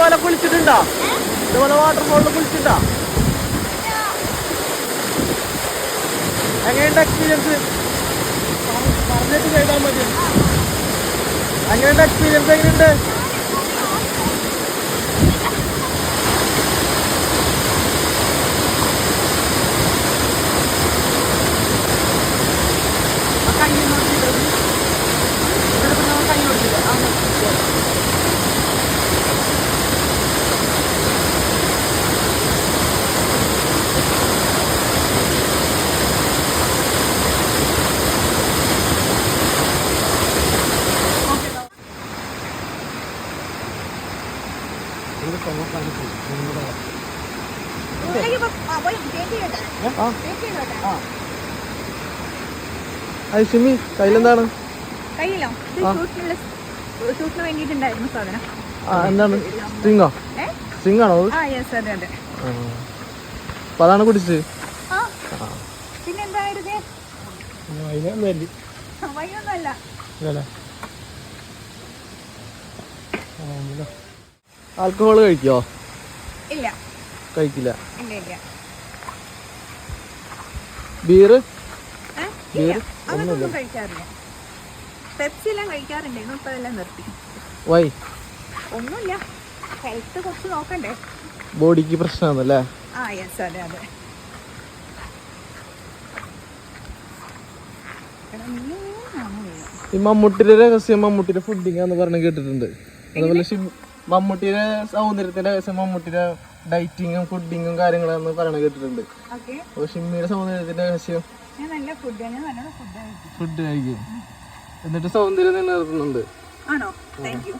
കുളിച്ചിട്ടുണ്ടോ? ഇതുപോലെ വാട്ടർഫോളിൽ കുളിച്ചിട്ടുണ്ടോ? എങ്ങനെയുണ്ട് എക്സ്പീരിയൻസ് പറഞ്ഞിട്ട് ചെയ്താൽ മതി. എങ്ങനെയുണ്ട് എക്സ്പീരിയൻസ് എങ്ങനെയുണ്ട്? സാധനം. ആ എന്താണ്? സ്ട്രിങ്ങോ സ്ട്രിങ് ആണോ അത്? ആ യെസ് അതെ അതെ. ആ. അപ്പൊ അതാണ് കുടിച്ചത്? ആ. പിന്നെ എന്തായിരുന്നു വൈകൊന്നുമല്ല ആൽക്കഹോൾ കഴിക്കോ? ഇല്ല. കഴിക്കില്ല. ഇല്ല ബീർ കഴിക്കാറില്ല. പെപ്സി എല്ലാം കഴിക്കാറുണ്ടായിരുന്നു ഇപ്പൊ അതെല്ലാം നിർത്തി. വൈ? ഒന്നുമില്ല. ഹെൽത്ത് കുറച്ച് നോക്കണ്ടേ? ബോഡിക്ക് പ്രശ്നമാണല്ലേ? ആ യെസ് അതെ? ഈ മമ്മൂട്ടിയുടെ രഹസ്യം മമ്മൂട്ടിയുടെ ഫുഡിങ് എന്ന് പറഞ്ഞ് കേട്ടിട്ടുണ്ട്. അതുപോലെ മമ്മൂട്ടിയുടെ സൗന്ദര്യത്തിന്റെ വശം മമ്മൂട്ടിയുടെ ഡയറ്റിങ്ങും ഫുഡിങ്ങും കാര്യങ്ങളെന്ന് പറയണ കേട്ടിട്ടുണ്ട്. അപ്പൊ ഷിമ്മിയുടെ സൗന്ദര്യത്തിന്റെ വശം ഫുഡ് കഴിക്കും എന്നിട്ട് സൗന്ദര്യം നിലനിർത്തുന്നുണ്ട്. ആണോ? Thank you